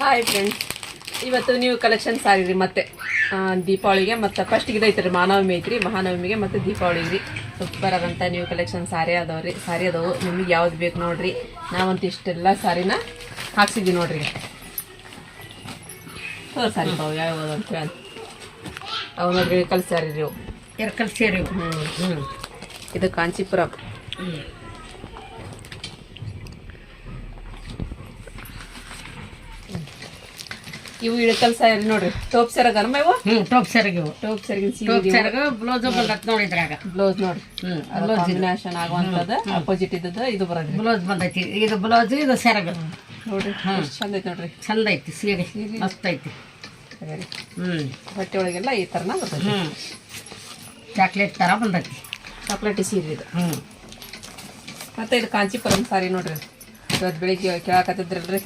Hi friends ಇವತ್ತು ನೀವು collection ಸಾರಿ ರೀ ಮತ್ತೆ ದೀಪಾವಳಿಗೆ ಮತ್ತು ಫಸ್ಟಿಗೆ ಇದೈತೆ ರೀ ಮಹಾನವಮಿ ಐತ್ರಿ ಮಹಾನವಮಿಗೆ ಮತ್ತು ದೀಪಾವಳಿಗೆ ರೀ. ಸೂಪರ್ ಆದಂಥ ನೀವು ಕಲೆಕ್ಷನ್ ಸಾರಿ ಅದಾವೆ ರೀ ಸಾರಿ ಅದಾವು. ನಿಮಗೆ ಯಾವ್ದು ಬೇಕು ನೋಡ್ರಿ. ನಾವಂತ ಇಷ್ಟೆಲ್ಲ ಸಾರಿನ ಹಾಕ್ಸಿದ್ವಿ ನೋಡ್ರಿ. ತೋರ್ ಸಾರಿ ಬಾವು ಯಾವ ಅಂತ ಹೇಳಿ. ಅವು ನೋಡ್ರಿ ಕಲ್ ಸಾರಿ ರೀ ಅವು ಎರಕಲ್ ಸೇರಿ ಹ್ಞೂ ಹ್ಞೂ ಇದು ಕಾಂಚೀಪುರಂ. ಇವು ಇಳಕಲ್ ಸಾರಿ ನೋಡ್ರಿ. ಟೋಪ್ ಸೆರಗ ಇವು? ಹ್ಞೂ ಟಾಪ್ ಸೆರಗ್ ಇವು. ಟೋಪ್ ಸೆರಗ ಟೋಪ್ ಸೀರೆ ಸೆರಗ ಬ್ಲೌಸ್ ಬಂದತ್ ನೋಡಿ ಇದ್ರಾಗ. ಬ್ಲೌಸ್ ನೋಡ್ರಿ. ಹ್ಞೂ ಅದು ಕಾಂಬಿನೇಷನ್ ಆಗುವಂಥದ್ದು ಅಪೋಸಿಟ್ ಇದ್ದದ್ದು ಇದು ಬರೋದ್ರಿ ಬ್ಲೌಸ್ ಬಂದೈತಿ. ಇದು ಬ್ಲೌಸ್ ಇದು ಸೆರಗ. ನೋಡ್ರಿ ಹಾಂ ಚಂದ ಐತಿ ನೋಡ್ರಿ. ಚಂದ ಐತಿ ಸೀರೆ. ಮಸ್ತ್ ಐತಿ. ಹ್ಞೂ ಬಟ್ಟೆ ಒಳಗೆಲ್ಲ ಈ ಥರನ ಬರ್ತೈತಿ. ಹ್ಞೂ ಚಾಕ್ಲೇಟ್ ಥರ ಬಂದೈತಿ. ಚಾಕ್ಲೇಟ್ ಸೀರೆ ಇದು. ಹ್ಞೂ ಮತ್ತೆ ಇದು ಕಾಂಚಿಪುರಂ ಸಾರಿ ನೋಡ್ರಿ. ಇವತ್ತು ಬೆಳಿಗ್ಗೆ ಕೇಳಾಕತ್ತಿದ್ರಲ್ರಿ.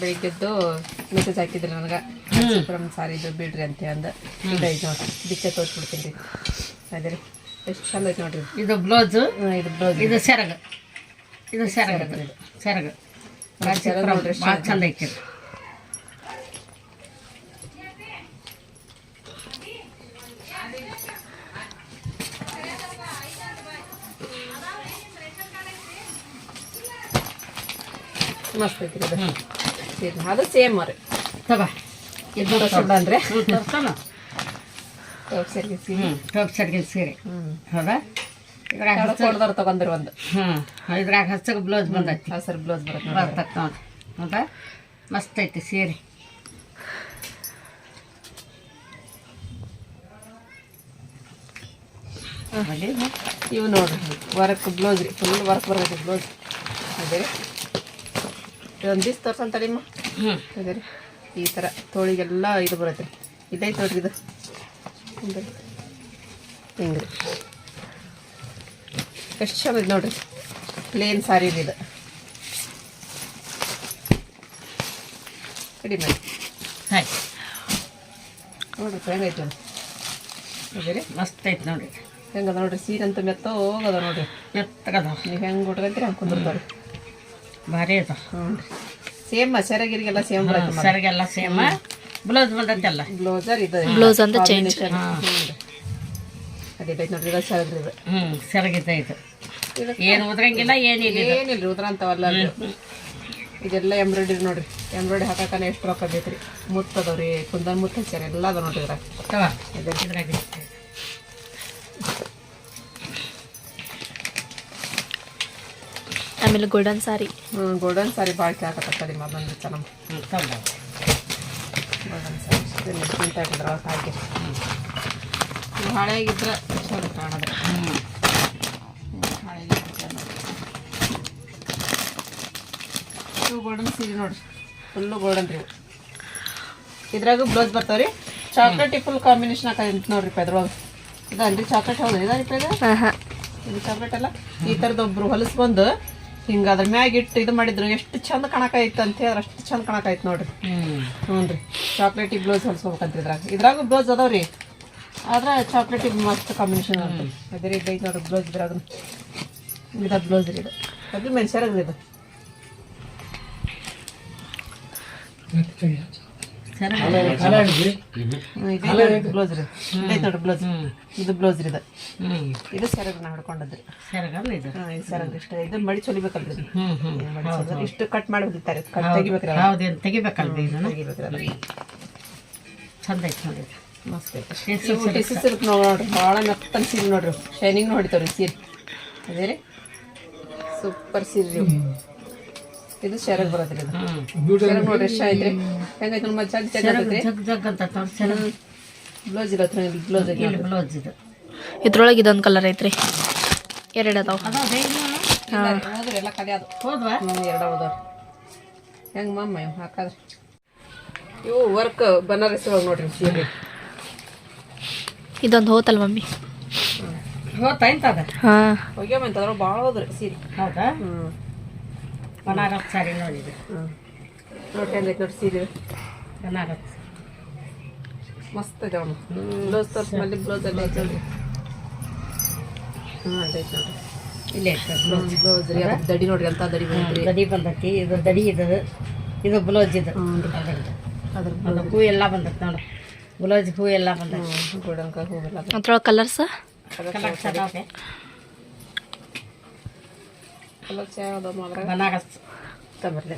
ಬೆಳಿಗ್ಗೆದ್ದು ಮೆಸೇಜ್ ಹಾಕಿದ್ರಿ ನನಗೆ. ಫ್ರಮ್ ಸಾರಿ ಇದು ಬಿಡ್ರಿ ಅಂತ ಅಂದ. ಇದೈತೆ ನೋಡ್ರಿ ಬಿಚ್ಚೆ ತೋರಿಸ್ಬಿಡ್ತೀನಿ ರೀ. ಅದೇ ರೀ. ಎಷ್ಟು ಚಂದ ಐತೆ ನೋಡ್ರಿ ಇದು. ಬ್ಲೌಸ್ ಇದು ಬ್ಲೌಸ್ ಇದು ಸೆರಗ. ಇದು ಸೆರಗ. ಇದು. ಸೆರಗ. ನೋಡ್ರಿ ಚಂದ ಐತಿ ಇದು. ಮಸ್ತ್ ಐತಿ ಇದು ಸೀರೆ ಅದು ಸೇಮ್ ರೀ ತಗೋ. ತೋರ್ಸೋಣ. ಟೋಪ್ ಸೆರಗಿ ಸೀರೆ. ಹ್ಞೂ ಟಾಪ್ ಸೀರೆ. ಹೌದಾ? ಇದ್ರಾಗ ಹಚ್ಚ ಕೊಡ್ದವ್ರು ತಗೊಂಡ್ರಿ ಒಂದು. ಹ್ಞೂ ಇದ್ರಾಗ ಹಚ್ಚಕ್ಕೆ ಬ್ಲೌಸ್ ಬಂದೈತಿ. ಹಸಿರು ಬ್ಲೌಸ್ ಬರುತ್ತೆ. ನೋಡಿ. ಹೌದಾ? ಮಸ್ತ್ ಐತಿ ಸೀರೆ. ಇವು ನೋಡ್ರಿ. ವರ್ಕ್ ಬ್ಲೌಸ್ ರೀ. ಫುಲ್ ವರ್ಕ್ ಬರ್ತೈತಿ ಬ್ಲೌಸ್ ಅದೇ. ಇದೊಂದು ದಿವ್ಸ ತೋರ್ಸಂತ ನಿಮ್ಮ ಹ್ಞೂ ಅದೇ ರೀ. ಈ ಥರ ತೋಳಿಗೆಲ್ಲ ಇದು ಬರುತ್ತೆ ರೀ. ಇದೈತೆ ನೋಡ್ರಿ ಇದು. ಹಿಂಗೆ ಎಷ್ಟು ಚಂದ ಐತೆ ನೋಡ್ರಿ. ಪ್ಲೇನ್ ಸಾರಿ ಇದು ಕಡಿಮೆ ಹಾಯ್. ನೋಡ್ರಿ ಹೆಂಗೈತೆ ನೋಡಿ ಅದೇ ರೀ. ಮಸ್ತ್ ಐತೆ ನೋಡಿ ಹೆಂಗದ ನೋಡ್ರಿ. ಸೀರೆ ಅಂತ ಮೆತ್ತ ಹೋಗದ ನೋಡ್ರಿ. ಮೆತ್ತಗದ. ನೀವು ಹೆಂಗೆ ಉಟ್ಕೊಂತೀರಿ ಹಂಗೆ ಕುಂದಿರ್ತಾವ್ರಿ. ಭಾರಿ ಅದ. ಹ್ಞೂ ರೀ ಸೇಮ್ ಸೆರಗಿರಿಗೆಲ್ಲ ಸೇಮ್ ಬರುತ್ತೆ ಸೇಮ್. ಸೇಮ ಬ್ಲೌಸ್ ಬಂದೈತಲ್ಲ ಬ್ಲೌಸರ್ ಇದು. ಬ್ಲೌಸ್ ಅಂತ ಚೇಂಜ್ ಅದೇ ಬೈತ್ ನೋಡ್ರಿ ಇದು ಸೆರಗ್ರಿ ಇದು. ಹ್ಞೂ ಸರಿಗಿದೆ ಇದು. ಇದು ಏನು ಉದ್ರಂಗಿಲ್ಲ ಏನಿಲ್ಲ. ಏನಿಲ್ಲ ಉದ್ರ ಅಂತವಲ್ಲ ಇದೆಲ್ಲ ಎಂಬ್ರಾಯ್ಡ್ರಿ ನೋಡ್ರಿ. ಎಂಬ್ರಾಯ್ಡ್ರಿ ಹಾಕಾಕನೆ ಎಷ್ಟು ರೊಕ್ಕ ಬೇಕ್ರಿ. ಮುತ್ತದವ್ರಿ ಕುಂದನ್ ಮುತ್ತ ಹಚ್ಚಾರ ಎಲ್ಲ ಅದ ನೋಡ್ರಿ ಇದ್ರಾಗ. ಇದ್ರಾಗ ಆಮೇಲೆ ಗೋಲ್ಡನ್ ಸಾರಿ ಹ್ಞೂ ಗೋಲ್ಡನ್ ಸಾರಿ ಭಾಳ ಕೇಳಕತ್ತದ ಹ್ಞೂ ತಗೋ ಗೋಲ್ಡನ್ ಸಾರಿ ಹಾಕಿ ಇವು ಹಳೆಯಾಗಿದ್ರೆ ಚಲೋ ಕಾಣೋದು. ಇವು ಗೋಲ್ಡನ್ ಸೀರೆ ನೋಡ್ರಿ ಫುಲ್ಲು ಗೋಲ್ಡನ್ ರೀ ಇದ್ರಾಗ ಬ್ಲೌಸ್ ಬರ್ತಾವ್ರಿ? ಚಾಕ್ಲೇಟ್ ಫುಲ್ ಕಾಂಬಿನೇಷನ್ ಹಾಕಂತ ನೋಡ್ರಿ ಇದ್ರೊಳಗೆ. ಇದನ್ರಿ ಚಾಕ್ಲೇಟ್ ಹೌದು. ಇದಾರಿಪ್ಪ ಇದು? ಚಾಕ್ಲೇಟ್ ಅಲ್ಲ? ಈ ಥರದ್ದು ಒಬ್ರು ಹೊಲಸು ಬಂದು ಹಿಂಗ ಅದ್ರ ಮ್ಯಾಗ ಇಟ್ಟು ಇದು ಮಾಡಿದ್ರು ಎಷ್ಟು ಚಂದ ಕಾಣಕಾಯ್ತು ಅಂತ ಹೇಳಿದ್ರೆ ಅಷ್ಟು ಚಂದ ಕಾಣಕಾಯ್ತು ನೋಡ್ರಿ. ಹ್ಞೂ ರೀ ಚಾಕ್ಲೇಟಿ ಬ್ಲೌಸ್ ಹೊಲ್ಸ್ಕೊಬೇಕಂತ ಇದ್ರಾಗ. ಇದ್ರಾಗ ಬ್ಲೌಸ್ ಅದಾವ್ರಿ. ಆದ್ರೆ ಚಾಕ್ಲೇಟಿ ಮಸ್ತ್ ಕಾಂಬಿನೇಷನ್ ಅದೇ ರೀ ಐತೆ ನೋಡ್ರಿ ಬ್ಲೌಸ್ ಇದ್ರಾಗ ಇದ ಬ್ಲೌಸ್ ರೀ ಇದು. ಅದು ಸರಿ ಇದು. ಬ್ಲೌಸ್ ರೀ. ಬ್ಲೌಸ್. ಇದು ಬ್ಲೌಸ್ ರೀ ಇದು. ಇದು ಸೆರಗ್ ನಾ ಹಿಡ್ಕೊಂಡದ್ರಿ ಸರಿಗಲ್ಲ ಇದು? ಹಾಂ ಇದು ಸೆರಗ್ ಇಷ್ಟ. ಇದು ಮಡಿ ಚೊಲಿಬೇಕಲ್ರಿ ಇಷ್ಟು ಕಟ್ ಮಾಡಿ ಕಟ್ ತೆಗಿಬೇಕ್ರಿ ತೆಗಿಬೇಕಲ್ರಿ ಚಂದ ಐತಿ ನೋಡಿ ಮಸ್ತ್ ಐತೆ. ಸಿಲ್ಕ್ ನೋಡ್ರಿ ಭಾಳ ಮೆತ್ತನ ಸೀರೆ ನೋಡ್ರಿ. ಶೈನಿಂಗ್ ನೋಡಿತಾವ್ರಿ ಸೀರೆ. ಅದೇ ರೀ. ಸೂಪರ್ ಸೀರೆ. ಇದು ಶರಗ್ ಬರೋದ್ರಿ ಇದು. ಹ್ಞೂ ಶರಗ್ ನೋಡ್ರಿ ಎಷ್ಟು ಐತ್ರಿ ಹೆಂಗೈತೆ ನಮ್ಮ ಜಗ್ ಜಗ್ ಐತ್ರಿ ಜಗ್ ಜಗ್ ಅಂತ ಬ್ಲೌಸ್ ಇರತ್ರ ಬ್ಲೌಸ್ ಐತಿ ಬ್ಲೌಸ್ ಇದು ಇದ್ರೊಳಗೆ ಇದೊಂದು ಕಲರ್ ಐತ್ರಿ. ಎರಡು ಅದಾವ. ಹೋದ್ರಿ ಎಲ್ಲ ಕಡೆ ಅದು. ಹೋದ್ವಾ? ಎರಡು ಹೋದವ್ರಿ ಹೆಂಗೆ ಮಮ್ಮ ಇವ್ ಹಾಕಾದ್ರಿ. ಇವು ವರ್ಕ್ ಬನಾರಸ್ ಒಳಗೆ ನೋಡ್ರಿ ಸೀರೆ ಇದೊಂದು ಹೋತಲ್ ಮಮ್ಮಿ. ಹೋತ ಇಂತದ ಹಾಂ. ಹೋಗ್ಯಾಮಂತ ಅದ್ರ ಭಾಳ ಹೋದ್ರಿ ಸೀರೆ. ಹೌದಾ? ಹ್ಞೂ ಬನಾರಸ್ ಸಾರಿ ನೋಡಿದೆ. ನೋಡಿ ನೋಡಿ ಸೀರೆ. ಬನಾರಸ್ ಮಸ್ತ್ ಇದೆ ಅವನು. ಬ್ಲೌಸ್ ತೋರ್ಸ್ ಮಲ್ಲಿ ಬ್ಲೌಸ್ ಎಲ್ಲ ಐತೆ ನೋಡ್ರಿ ಹಾಂ ಅದೈತೆ ನೋಡ್ರಿ ಇಲ್ಲೇ ಬ್ಲೌಸ್ ಬ್ಲೌಸ್ ರೀ. ದಡಿ ನೋಡ್ರಿ ಅಂತ ದಡಿ ಬಂದ್ರಿ ದಡಿ ಬಂದೈತಿ. ಇದು ದಡಿ ಇದು. ಇದು ಬ್ಲೌಸ್ ಇದು. ಅದ್ರ ಅದು ಹೂ ಎಲ್ಲ ಬಂದೈತೆ ನೋಡು. ಬ್ಲೌಸ್ ಹೂ ಎಲ್ಲ ಬಂದೈತೆ. ಕಲರ್ಸ್ ಕಲರ್ಸ್ ಅದಾವೆ. ಕಲರ್ ಯಾವ್ದು ಮಾತ್ರ ಬನಾರಸ್ ತಬರ್ಲೆ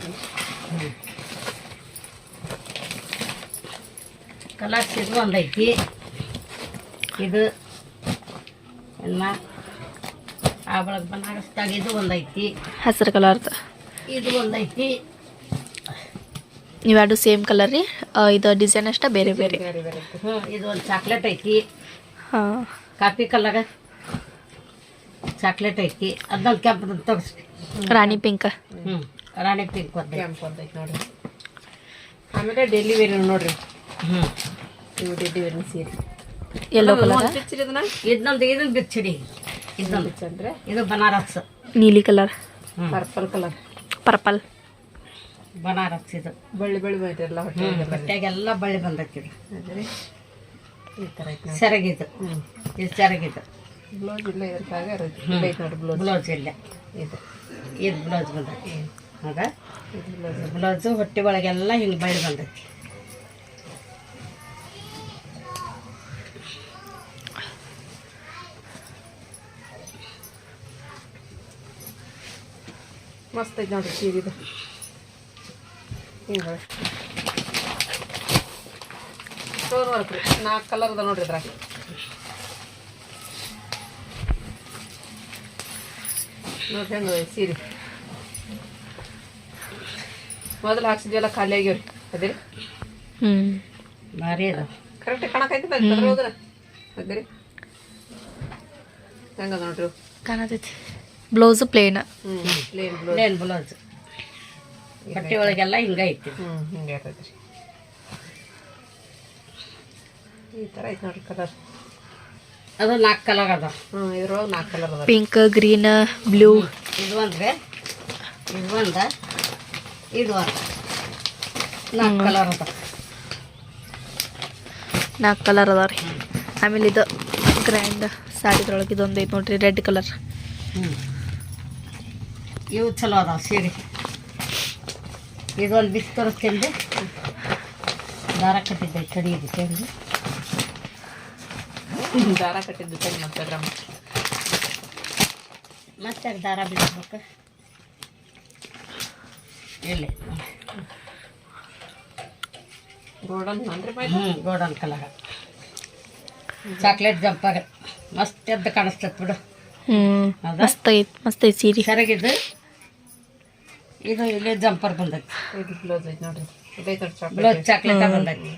ಕಲರ್ಸ್ ಇದು ಒಂದೈತಿ. ಇದು ಎಲ್ಲ ಆ ಬಳಗ ಬನಾರಸ್ದಾಗ ಇದು ಒಂದೈತಿ. ಹಸಿರು ಕಲರ್ದು ಇದು ಒಂದೈತಿ. ಇವೆರಡು ಸೇಮ್ ಕಲರ್ ರೀ? ಇದು ಡಿಸೈನ್ ಅಷ್ಟೇ ಬೇರೆ ಬೇರೆ. ಬೇರೆ ಬೇರೆ ಇದು ಒಂದು ಚಾಕ್ಲೇಟ್ ಐತಿ. ಹಾಂ. ಕಾಫಿ ಕಲರ್ ಚಾಕ್ಲೇಟ್ ಐತಿ. ಅದ್ರಲ್ಲಿ ಕೆಂಪು ತೋರಿಸಿ. ರಾಣಿ ಪಿಂಕ್. ಹ್ಞೂ ರಾಣಿ ಪಿಂಕ್ ಒಂದು ಕೆಂಪು ಒಂದು ಐತಿ ನೋಡಿರಿ. ಆಮೇಲೆ ಡೆಲ್ಲಿ ವೇರ್ ನೋಡ್ರಿ. ಹ್ಞೂ ಇವು ಡೆಲಿವರಿ ವೇರ್ ಸೀರೆ. ಎಲ್ಲೋ ಕಲರ್ ಇದನ್ನ? ಇದನ್ನೊಂದು ಇದನ್ನ ಬಿಚ್ಚಿಡಿ ಇದೊಂದು ಬಿಚ್ಚಂದ್ರೆ ಇದು ಬನಾರಸ್. ನೀಲಿ colour purple colour purple Banaras ಇದು. ಬಳ್ಳಿ ಬಳ್ಳಿ ಹ್ಞೂ ಬಟ್ಟೆಗೆಲ್ಲ ಬಳ್ಳಿ ಬಂದೈತಿ ಇದು. ಈ ಥರ ಸೆರಗಿದು. ಹ್ಞೂ ಇದು ಸೆರಗಿದು. ಬ್ಲೌಸ್ ಇಲ್ಲ ಇದ್ರಾಗ ಐತಿ ನೋಡಿ ಬ್ಲೌಸ್ ಬ್ಲೌಸ್ ಇಲ್ಲ. ಇದು. ಇದು ಬ್ಲೌಸ್ ಬಂದೈತಿ. ಇದು ಬ್ಲೌಸ್ ಹೊಟ್ಟೆ ಒಳಗೆಲ್ಲ ಹಿಂಗೆ ಬೈಡ್ ಬಂದೈತಿ. ಮಸ್ತ್ ಐತೆ ನೋಡ್ರಿ ಸೀರೆ ಇದು. ಹಿಂಗೆ ಸ್ಟೋನ್ ವರ್ಕ್ ನಾಲ್ಕು ಕಲರ್ ಅದ ನೋಡ್ರಿ ಇದ್ರಾಗ. ನೋಡ್ರಿ ಹೆಂಗೆ ಐತಿ ಸೀರೆ ಮೊದಲು ಹಾಕ್ಸಿದ್ವಲ್ಲ ಖಾಲಿ ಆಗ್ಯಾವ್ರಿ ಅದೇ? ಹ್ಞೂ ಭಾರಿ ಅದ. ಕರೆಕ್ಟ್ ಕಾಣಕೈತಿ ಅದ್ರೊಳಗನ ಅದೇ. ರೀ ಹೆಂಗದ ನೋಡ್ರಿ. ಕಾಣತೈತಿ. ಬ್ಲೌಸ್ ಪ್ಲೇನ ಹ್ಞೂ ಪ್ಲೇನ್ ಬ್ಲೌಸ್ ಪ್ಲೇನ್ ಬ್ಲೌಸ್ ಬಟ್ಟೆ ಒಳಗೆಲ್ಲ ಹಿಂಗೆ ಐತಿ. ಹ್ಞೂ ಹಿಂಗೆ ಇರ್ತೈತಿ ರೀ ಈ ಥರ ಐತೆ ನೋಡ್ರಿ ಕಲರ್ ಅದು ನಾಲ್ಕು ಕಲರ್ ಅದ. ಹ್ಞೂ ಇದ್ರೊಳಗೆ ನಾಲ್ಕು ಕಲರ್ ಅದ ಪಿಂಕ್ ಗ್ರೀನ್ ಬ್ಲೂ ಇದು ಒಂದ್ರೆ ಇದು ಒಂದ ಇದು ಒಂದು ನಾಲ್ಕು ಕಲರ್ ಅದ ನಾಲ್ಕು ಕಲರ್ ಅದಾವ ರೀ. ಆಮೇಲೆ ಇದು ಗ್ರ್ಯಾಂಡ್ ಸಾರಿದ್ರೊಳಗೆ ಇದೊಂದು ಐತೆ ನೋಡ್ರಿ ರೆಡ್ ಕಲರ್ ಹ್ಞೂ ಇವು ಚಲೋ ಅದಾವ ಸೀರೆ. ಇದು ಒಂದು ಬಿಸಿ ತೋರಿಸ್ತೀನಿ ದಾರ ಕಟ್ಟಿದ್ದೆ ಕಡಿ ಇದೆ ತೆಗ್ದು ದಾರ ಕಟ್ಟಿದ್ದು ಸರಿ ಮತ್ತೆ ಮತ್ತೆ ದಾರ ಬಿಡಿಸ್ಬೇಕು ಇಲ್ಲಿ. ಗೋಲ್ಡನ್ ಅಂದ್ರೆ ಹ್ಞೂ ಗೋಲ್ಡನ್ ಕಲರ್ ಚಾಕ್ಲೇಟ್ ಜಂಪಾಗ. ಮಸ್ತ್ ಎದ್ದು ಕಾಣಿಸ್ತದೆ ಬಿಡು. ಹ್ಞೂ? ಮಸ್ತ್ ಐತಿ ಮಸ್ತ್ ಐತಿ ಸೀರೆ. ಸರಿಗಿದ್ದು ಇದು ಇಲ್ಲೇ ಜಂಪರ್ ಬಂದೈತಿ. ಇದು ಬ್ಲೌಸ್ ಐತಿ ನೋಡ್ರಿ. ಬ್ಲೌಸ್ ಚಾಕ್ಲೇಟ ಬಂದೈತಿ.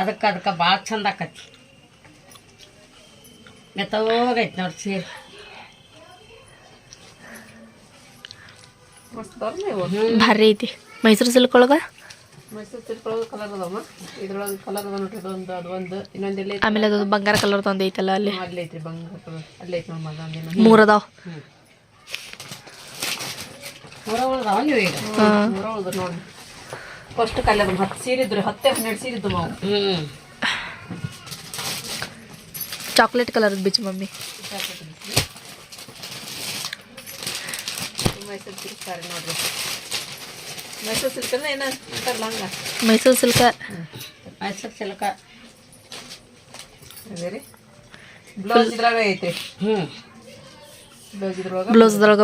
ಅದಕ್ಕೆ ಅದಕ್ಕೆ ಭಾಳ ಚಂದ ಆಕತಿ. ಮೆತ್ತೋಗೈತಿ ನೋಡಿ ಸೀರೆ. ಭಾರಿ ಐತಿ. ಮೈಸೂರು ಸಿಲ್ಕ್ ಒಳಗೆ? ಮೈಸೂರು ಸಿಲ್ಕ್ ಒಳಗೆ ಕಲರ್ ಅದಾವ ಇದ್ರೊಳಗೆ ಕಲರ್ ಅದ ನೋಡ್ರಿ ಅದೊಂದು ಅದೊಂದು ಇನ್ನೊಂದು ಎಲ್ಲಿ ಆಮೇಲೆ ಅದು ಬಂಗಾರ ಕಲರ್ ಒಂದು ಐತಲ್ಲ ಅಲ್ಲಿ? ಅಲ್ಲಿ ಐತ್ರಿ ಬಂಗಾರ ಕಲರ್ ಅಲ್ಲಿ ಐತಿ ನೋಡಿ ಮೂರು ಅದಾವ. ಮೂರ ಉಳ್ದಾವ ನೀವು ಈಗ? ಮೂರ ಉಳ್ದು ನೋಡ್ರಿ. ಫಸ್ಟ್ ಕಲರ್ ಹತ್ತು ಸೀರೆ ಇದ್ರು ಹತ್ತೆ ಹನ್ನೆರಡು ಸೀರೆ ಇದ್ದು ಮಾವು. ಹ್ಞೂ ಚಾಕ್ಲೇಟ್ ಕಲರ್ ಬಿಚ್ಚು ಮಮ್ಮಿ. ಮೈಸೂರು ಸಿಲ್ಕ್ ಸಾರಿ ನೋಡ್ರಿ. ಮೈಸೂರು ಸಿಲ್ಕ್ ಅಂದ್ರೆ ಏನ ಅಂತಾರಲ್ಲ ಹಂಗ? Mysore silk. Mysore silk. Blouse ಇದ್ರಾಗ ಐತ್ರಿ. ಹ್ಞೂ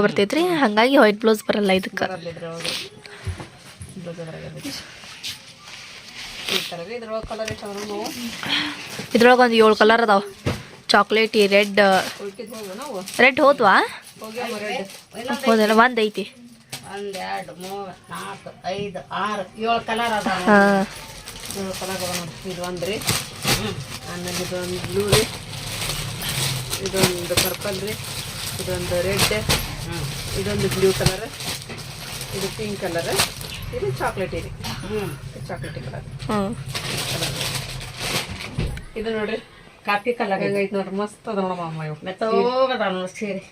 ಬರ್ತೈತ್ರಿ. ಹಾಗಾಗಿ ವೈಟ್ ಬ್ಲೌಸ್ ಬರಲ್ಲ ಇದಕ್ಕೆ. ಇದ್ರೊಳಗೆ. ಒಂದು ಏಳು ಕಲರ್ ಅದಾವ. ಚಾಕ್ಲೇಟಿ ರೆಡ್ ರೆಡ್ ಹೋದ್ವಾ? ಹೋದಲ್ಲ ಒಂದು ಐತಿ. ಒಂದು ಎರಡು ಮೂರು ನಾಲ್ಕು ಐದು ಆರು ಏಳು ಕಲರ್ ಅದಾವ. ಹಾಂ. ಏಳು ಕಲರ್ ಅದಾವ ಇದು ಒಂದು ರೀ. ಆಮೇಲೆ ಇದೊಂದು ಬ್ಲೂ ರೀ. ಇದೊಂದು ಪರ್ಪಲ್ ರೀ. ಇದೊಂದು ರೆಡ್ ಇದೊಂದು ಬ್ಲೂ ಕಲರ್ ಇದು ಪಿಂಕ್ ಕಲರ್ ಇದು ಚಾಕ್ಲೇಟಿ ರೀ. ಹ್ಞೂ ಚಾಕ್ಲೇಟಿ ಕಲರ್ ಹ್ಞೂ ಇದು ನೋಡ್ರಿ. ಕಾಫಿ ಕಲರ್ ಐತೆ ನೋಡ್ರಿ ಮಸ್ತ್ ಅದ ನೋಡಮ್ಮ ಅಮ್ಮ ಇವು ಮೆತ್ತೋಗದ ನೋಡಿ ಸೀರೆ.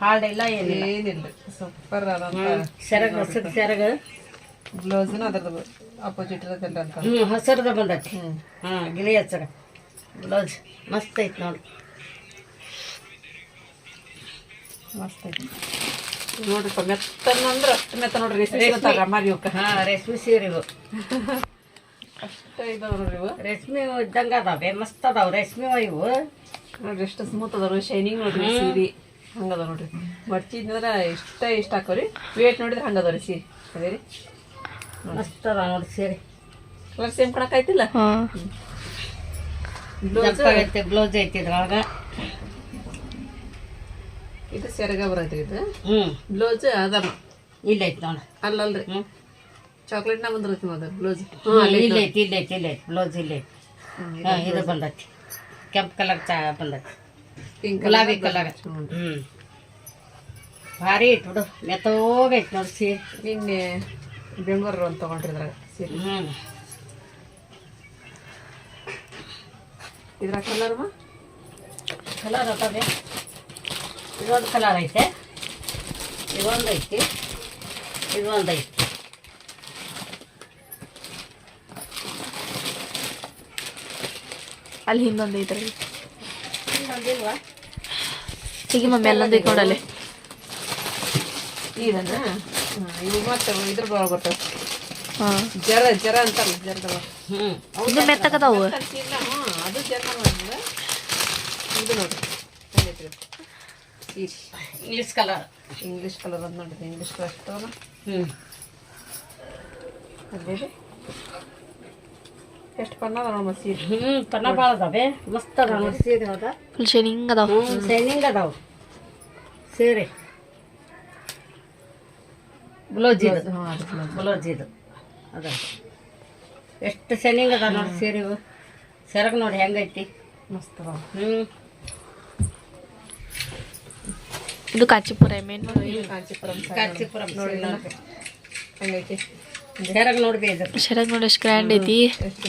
ಹಾಲ್ಡಿಲ್ಲ ಇಲ್ಲ ಏನಿಲ್ಲ. ಸೂಪರ್ ಅದ ಸೆರಗ ಹೊಸದ ಸೆರಗ ಬ್ಲೌಸ್ನ ಅದ್ರದ್ದು ಅಪೋಸಿಟ್ ಇರತ್ತಲ್ಲ ಅಂತ. ಹ್ಞೂ ಹಸರದ ಬಂದೈತಿ. ಹ್ಞೂ ಹಾಂ ಗಿಳಿ ಹಚ್ಚರ. ಬ್ಲೌಸ್ ಮಸ್ತ್ ಐತಿ ನೋಡ್ರಿ ಮಸ್ತ್ ಐತಿ. ನೋಡ್ರಿಪ್ಪ ಮೆತ್ತನ ಅಂದ್ರೆ ಅಷ್ಟು ಮೆತ್ತ ನೋಡ್ರಿ ರೇಷ್ಮೆ ಸೀರೆ ಹಾ ರೇಷ್ಮೆ ಸೀರೆ ಇವು ಅಷ್ಟು ಇದಾವ ನೋಡ್ರಿ ಇವು ರೇಷ್ಮೆ ಇದ್ದಂಗೆ ಅದಾವೆ. ಮಸ್ತ್ ಅದಾವ ರೇಷ್ಮೆ ಇವು. ನೋಡ್ರಿ ಎಷ್ಟು ಸ್ಮೂತ್ ಅದಾವ ಶೈನಿಂಗ್ ನೋಡ್ರಿ ಸೀರೆ. ಹಂಗದ ನೋಡ್ರಿ. ಮಡ್ಚಿದ್ರ ಇಷ್ಟ ಇಷ್ಟ ಹಾಕೋರಿ. ವೇಟ್ ನೋಡಿದ್ರೆ ಹಂಗದ ರೀ ಸೀರೆ. ಅದೇ ರೀ. ಮಸ್ತ್ ಅದಾವ ನೋಡಿ ಸೀರೆ. ಕಲರ್ ಸೇಮ್ ಕೊಡಕ್ ಹಾಂ ಬ್ಲೌಸ್? ಐತಿ ಬ್ಲೌಸ್ ಐತಿ ಇದ್ರೊಳಗೆ. ಇದು ಸೆರಗ ಬರತ್ರಿ ಇದು. ಹ್ಞೂ ಬ್ಲೌಸ್ ಅದ ಇಲ್ಲ ಐತಿ ನೋಡಿ ಅಲ್ಲಲ್ರಿ. ಹ್ಞೂ ಚಾಕ್ಲೇಟ್ನ ಬಂದಿರತ್ತಿ ಮೊದಲು ಬ್ಲೌಸ್. ಇಲ್ಲ ಐತಿ ಇಲ್ಲ ಐತಿ ಇಲ್ಲ ಐತಿ ಬ್ಲೌಸ್ ಇಲ್ಲ. ಐತಿ ಹಾಂ ಇದು ಬಂದೈತಿ. ಕೆಂಪು ಕಲರ್ ಚಾ ಬಂದೈತಿ. ಪಿಂಕ್ ಗುಲಾಬಿ ಕಲರ್. ಹ್ಞೂ ಭಾರಿ ಐತಿ ಬಿಡು. ಮೆತ್ತೋಗೈತಿ ನೋಡಿ ಸೀರೆ. ನಿನ್ನೆ ಬೆಂಗಳೂರು ಅಂತ ತಗೊಂಡ್ರಿದ್ರಾಗ ಸೀರೆ. ಹ್ಞೂ ಇದ್ರ ಕಲರ್ ಕಲರ್ ಅದಾವೆ. ಇದೊಂದು ಕಲರ್ ಐತೆ. ಇದೊಂದು ಐತಿ. ಇದೊಂದು ಐತಿ. ಅಲ್ಲಿ ಹಿಂದೊಂದು ಐತ್ರಿ ಹೀಗೆ ಈಗ ಮಮ್ಮಿ ಅಲ್ಲೊಂದು ಐತೆ ನೋಡಲ್ಲಿ. ಇದನ್ನ? ಇವು ಮತ್ತೆ ಇದ್ರ ಬರ್ತಾವ ಹಾಂ. ಜರ ಜರ ಅಂತಾರಲ್ಲ ಜರದವ ಹ್ಞೂ ಇದು ಮೆತ್ತಕದಾವು ಅದು ಜರ ಮಾಡಿದ್ರೆ ಇದು ಇದು? ಇಂಗ್ಲೀಷ್ ಕಲರ್ ಇಂಗ್ಲೀಷ್ ಕಲರ್ ಅಂತ ನೋಡ್ರಿ ಇಂಗ್ಲೀಷ್ ಕಲರ್ ಅಷ್ಟವಲ್ಲ ಹ್ಞೂ ಅದೇ ಎಷ್ಟು ಪನ್ನ ಅದ ನಮ್ಮ ಸೀರೆ ಹ್ಞೂ ಪನ್ನ ಭಾಳ ಅದಾವೆ. ಮಸ್ತ್ ಅದಾವ ನೋಡಿ. ಸೀರೆ ಅದ ಫುಲ್ ಶೈನಿಂಗ್ ಅದಾವ. ಹ್ಞೂ ಶೈನಿಂಗ್ ಅದಾವ. ಸೀರೆ. ಬ್ಲೌಸ್ ಇದು. ಬ್ಲೌಸ್ ಇದು. ಅದ. ಎಷ್ಟು ಶೈನಿಂಗ್ ಅದ ನೋಡಿ ಸೀರೆ ಇವು ಸೆರಗ್ ನೋಡಿ ಹೆಂಗೈತಿ. ಮಸ್ತ್ ಅದಾವ. ಹ್ಞೂ ಇದು ಕಾಂಚಿಪುರ ಮೇನ್ ಇದು ಕಾಂಚೀಪುರಂ ಕಾಂಚೀಪುರಂ ನೋಡಿ ನೋಡಿ. ಹೆಂಗೈತಿ. ಸೆರಗ್ ನೋಡ್ಬಿ ಇದು. ಶರಗ್ ನೋಡಿ ಎಷ್ಟು ಗ್ರ್ಯಾಂಡ್ ಐತಿ. ಎಷ್ಟು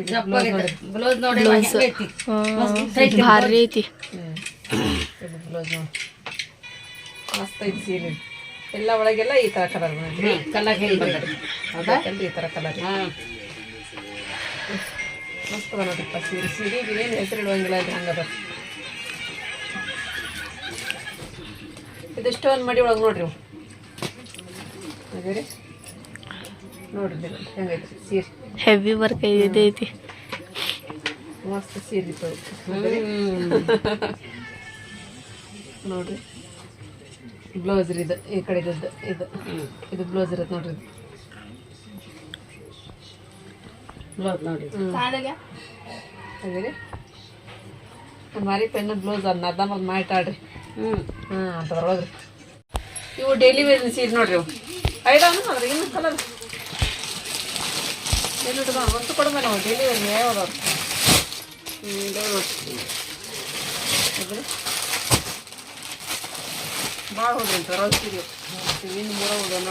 ಇದು ಬ್ಲೌಸ್ ನೋಡಿ. ಭಾರಿ ಐತಿ. ಇದು ಬ್ಲೌಸ್ ನೋಡಿ. ಮಸ್ತ್ ಐತಿ ಸೀರೆ. ಎಲ್ಲ ಒಳಗೆಲ್ಲ ಈ ಥರ ಕಲರ್ ಬಂದೈತಿ. ಕಲರ್ ಹಿಂಗೆ ಬಂದೈತಿ? ಹೌದಾ ಈ ಥರ ಕಲರ್ ಹಾಂ ಮಸ್ತ್ ನೋಡ್ರಿಪ್ಪ ಸೀರೆ. ಸೀರೆಗೆ ಏನು ಹೆಸರು ಇಡುವಂಗಿಲ್ಲ ಇದು ಹಂಗದ ಇದು ಸ್ಟೋನ್ ಮಾಡಿ ಒಳಗೆ ನೋಡ್ರಿ ಇವು. ಅದೇ ರೀ ನೋಡ್ರಿ ಇದು ಹೆಂಗೈತಿ ಸೀರೆ. ಹೆವಿ ವರ್ಕ್ ಇದೆ ಐತಿ. ಮಸ್ತ್ ಸೀರೆ. ನೋಡ್ರಿ. ಬ್ಲೌಸ್ ರೀ ಇದು ಈ ಕಡೆ ಇದು ಇದು. ಇದು ಬ್ಲೌಸ್ ಇರುತ್ತೆ ನೋಡ್ರಿ. ಬ್ಲೌಸ್ ನೋಡಿ ಅದೇ ಮಾರಿ ಪೆನ್ ಬ್ಲೌಸ್ ಅದನ್ನ ಅದ ಮಾಡಿ ಮಾಡಿಟ್ಟಾಡ್ರಿ ಹ್ಞೂ ಹಾಂ ಅಂತದ್ರೊಳಗೆ ಇವು ಡೈಲಿ ವೇರ್ ಸೀರೆ ನೋಡ್ರಿ ಇವು. ಐದಾನು ಅದ್ರ ಇನ್ನು ಕಲರ್ ಇಟ್ಕೊಂಡ್ ಒಂದು ಕೊಡಮೆ ನಾವು ಡೈಲಿ ವೇರ್ ಯಾವ್ದವ್ರು ಹ್ಞೂ ಇದಾವ್ ನೋಡ್ರಿ ಅದ್ರಿ ಭಾಳ ಹೋದ್ರಿ ಅಂತ ಸೀರೆ ಇನ್ನು ಮೂರ ಹೋದ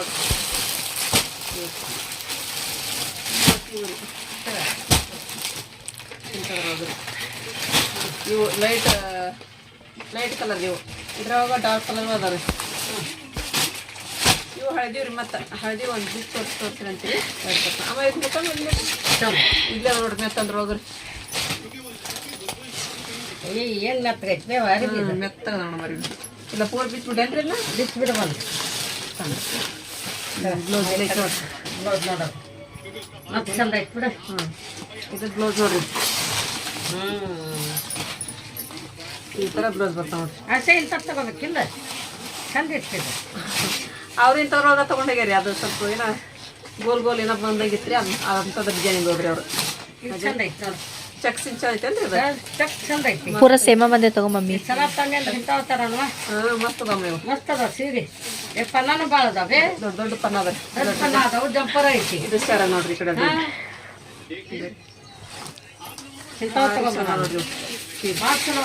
ಹೌದ್ರಿ. ಇವು ಲೈಟ್ ಲೈಟ್ ಕಲರ್ ಇವು. ಇದ್ರಾಗ ಡಾರ್ಕ್ ಕಲರ್ ಅದಾವ ಇವು ಹಳದಿ ರೀ ಮತ್ತೆ ಹಳದಿ ಒಂದು ಬಿಟ್ಟು ತೋರಿಸಿ ತೋರಿಸ್ರಿ ಅಂತೀರಿ? ಆಮೇಲೆ ಇದು ಮುಖ ಇಲ್ಲೇ ನೋಡ್ರಿ ಮೆತ್ತಂದ್ರೆ ಹೋಗ್ರಿ. ಏನು ಮೆತ್ತಗೈತಿ ಬೇ ವಾರಿ ಮೆತ್ತಗ ನೋಡ ಮರಿ ಇಲ್ಲ ಪೂರ್ ಬಿಡೇನ್ರಿ ಇಲ್ಲ ಬಿಟ್ಟು ಬಂದು. ಬ್ಲೌಸ್ ಎಲ್ಲ ಐತೆ ನೋಡ್ರಿ ಬ್ಲೌಸ್ ನೋಡೋದು ಮತ್ತೆ ಚಂದ ಐತಿ ಬಿಡು. ಹ್ಞೂ ಇದು ಬ್ಲೌಸ್ ನೋಡ್ರಿ. ಹ್ಞೂ ಈ ಥರ ಬ್ಲೌಸ್ ಬರ್ತಾವ ನೋಡ್ರಿ. ಅಷ್ಟೇ ಇಂಥ ತಗೋಬೇಕಿಲ್ಲ? ಚಂದ ಇರ್ತಿದೆ ಅವ್ರು ಇಂಥವ್ರೊಳಗ ತೊಗೊಂಡೋಗ್ಯಾರಿ ಅದು ಸ್ವಲ್ಪ ಏನೋ ಗೋಲ್ ಗೋಲ್ ಏನೋ ಬಂದಾಗಿತ್ರಿ ಅದು ಅಂಥದ್ದು ಡಿಸೈನಿಂಗ್ ಹೋಗ್ರಿ ಅವರು. ಚಂದ ಐತಿ ನೋಡಿ. ಚಕ್ ಚಂದ ಐತಿ. ಪೂರ ಸೇಮ ಬಂದೆ ತಗೋ ಮಮ್ಮಿ. ಚಲೋ ತಂದೆ ಅಂದ್ರೆ ಇಂಥವು ತರಲ್ವಾ ಹಾಂ ಮಸ್ತ್ ಅದಾವ ನೀವು ಮಸ್ತ್ ಅದ ಸೀರೆ. ಏ ಪನ್ನಾನು ಭಾಳ ಅದಾವೆ ದೊಡ್ಡ ದೊಡ್ಡ ಪನ್ನ ಅದ ದೊಡ್ಡ ಪನ್ನ ಅದಾವು ಜಂಪರ್ ಐತಿ. ಇದು ಸರ ನೋಡ್ರಿ ಈ ಕಡೆ ಅದು. ಇಂಥವು ತಗೋಬೇಡ ನೋಡ್ರಿ ಭಾಳ ಚಲೋ